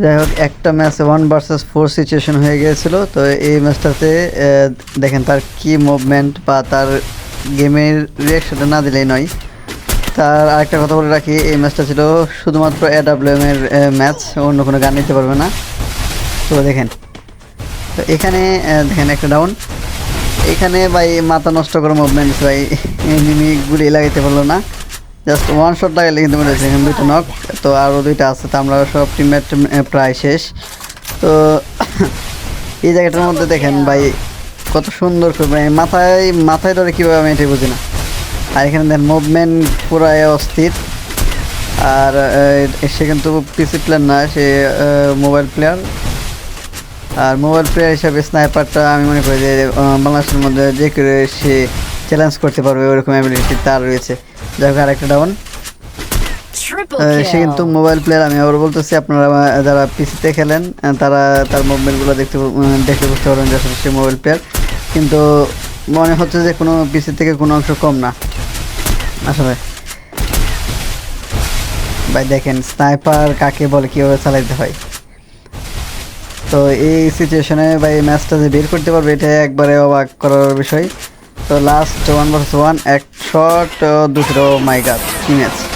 যাই হোক, একটা ম্যাচে ওয়ান ভার্সেস ফোর সিচুয়েশন হয়ে গিয়েছিল। তো এই ম্যাচটাতে দেখেন তার কি মুভমেন্ট বা তার গেমের রিয়াকশনটা না দিলেই নয়। তার আরেকটা কথা বলে রাখি, এই ম্যাচটা ছিল শুধুমাত্র এডাব্লিউএম এর ম্যাচ অন্য কোনো গান নিতে পারবে না। তো দেখেন, তো এখানে দেখেন একটা ডাউন এখানে ভাই মাথা নষ্ট করা মুভমেন্ট ভাই এনিমি গুলি লাগাইতে পারল না। জাস্ট ওয়ান শট লাগাইলে কিন্তু হচ্ছে এখানে দুইটা নক তো আরও দুইটা আছে, তো আমরা সব টিমমেট প্রায় শেষ। তো এই জায়গাটার মধ্যে দেখেন ভাই, কত সুন্দর মানে মাথায় মাথায় ধরে কীভাবে আমি এটাই বুঝি না। আর এখানে দেখেন মুভমেন্ট পুরাই অস্থির। আর সে কিন্তু পিসি প্লেয়ার না, সে মোবাইল প্লেয়ার আর মোবাইল প্লেয়ার হিসাবে স্নাইপারটা আমি মনে করি যে বাংলাদেশের মধ্যে যে করে সে চ্যালেঞ্জ করতে পারবে, ওরকম অ্যাবিলিটি তার রয়েছে। যাই আরেকটা ডাউন সে কিন্তু মোবাইল প্লেয়ার আমি আবার বলতেছি আপনারা যারা পিসিতে খেলেন তারা তার মুভমেন্টগুলো দেখতে দেখে বুঝতে পারবেন যে আসলে সে মোবাইল প্লেয়ার কিন্তু মনে হচ্ছে যে কোনো পিসি থেকে কোনো অংশ কম না। আসলে। ভাই দেখেন স্নাইপার কাকে বলে কীভাবে চালাইতে হয়। তো এই সিচুয়েশনে বা এই ম্যাচটা যে বের করতে পারবে এটা একবারে অবাক করার বিষয়। তো লাস্ট ওয়ান ভার্সেস ওয়ান এক শট দুটো মাই কি ম্যাচ।